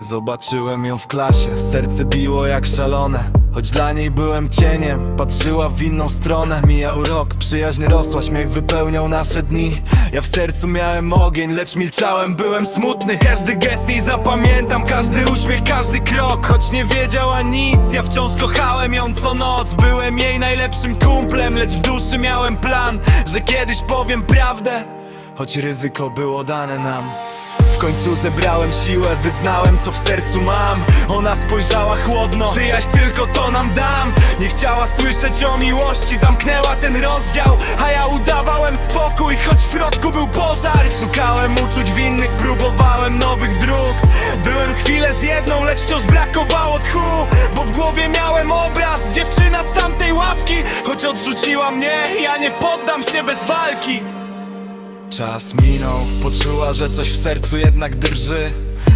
Zobaczyłem ją w klasie, serce biło jak szalone. Choć dla niej byłem cieniem, patrzyła w inną stronę. Mijał rok, przyjaźń rosła, śmiech wypełniał nasze dni. Ja w sercu miałem ogień, lecz milczałem, byłem smutny. Każdy gest jej zapamiętam, każdy uśmiech, każdy krok. Choć nie wiedziała nic, ja wciąż kochałem ją co noc. Byłem jej najlepszym kumplem, lecz w duszy miałem plan Że kiedyś powiem prawdę, choć ryzyko było dane nam w końcu zebrałem siłę, wyznałem co w sercu mam. Ona spojrzała chłodno, przyjaźń tylko to nam dam. Nie chciała słyszeć o miłości, zamknęła ten rozdział. A ja udawałem spokój, choć w środku był pożar. Szukałem uczuć winnych, próbowałem nowych dróg. Byłem chwilę z jedną, lecz wciąż brakowało tchu. Bo w głowie miałem obraz, dziewczyna z tamtej ławki. Choć odrzuciła mnie, ja nie poddam się bez walki Czas minął, poczuła, że coś w sercu jednak drży.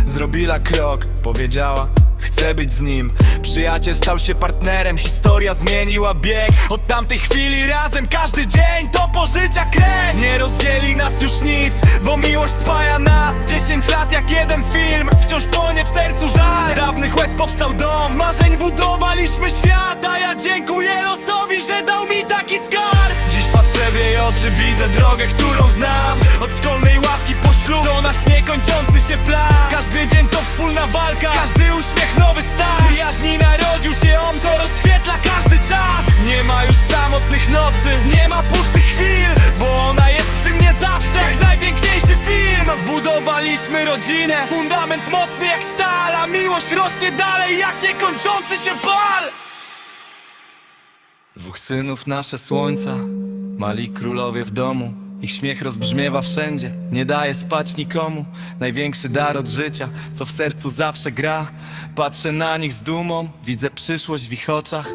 Zrobiła krok, powiedziała Chcę być z nim Przyjaciel stał się partnerem, historia zmieniła bieg. Od tamtej chwili razem każdy dzień to pożycia krew. Nie rozdzieli nas już nic, bo miłość spaja nas. 10 lat jak jeden film, wciąż płonie w sercu żal. Z dawnych łez powstał dom, z marzeń budowaliśmy świat A ja dziękuję oczy, widzę drogę, którą znam? Od szkolnej ławki po ślub do nasz niekończący się plan. Każdy dzień to wspólna walka, każdy uśmiech nowy start Przyjaźni narodził się on, co rozświetla każdy czas. Nie ma już samotnych nocy, nie ma pustych chwil Bo ona jest przy mnie zawsze, jak najpiękniejszy film. Zbudowaliśmy rodzinę, fundament mocny jak stal A miłość rośnie dalej jak niekończący się bal. Dwóch synów nasze słońca, mali królowie w domu. Ich śmiech rozbrzmiewa wszędzie, nie daje spać nikomu. Największy dar od życia, co w sercu zawsze gra. Patrzę na nich z dumą, widzę przyszłość w ich oczach.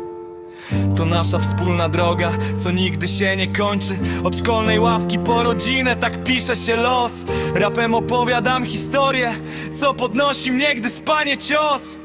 To nasza wspólna droga, co nigdy się nie kończy. Od szkolnej ławki po rodzinę, tak pisze się los. Rapem opowiadam historię, co podnosi mnie, gdy spanie cios